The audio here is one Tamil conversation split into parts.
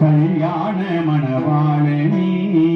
கல்யாண மணவாளனி.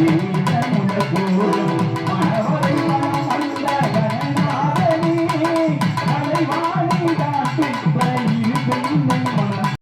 Thank you.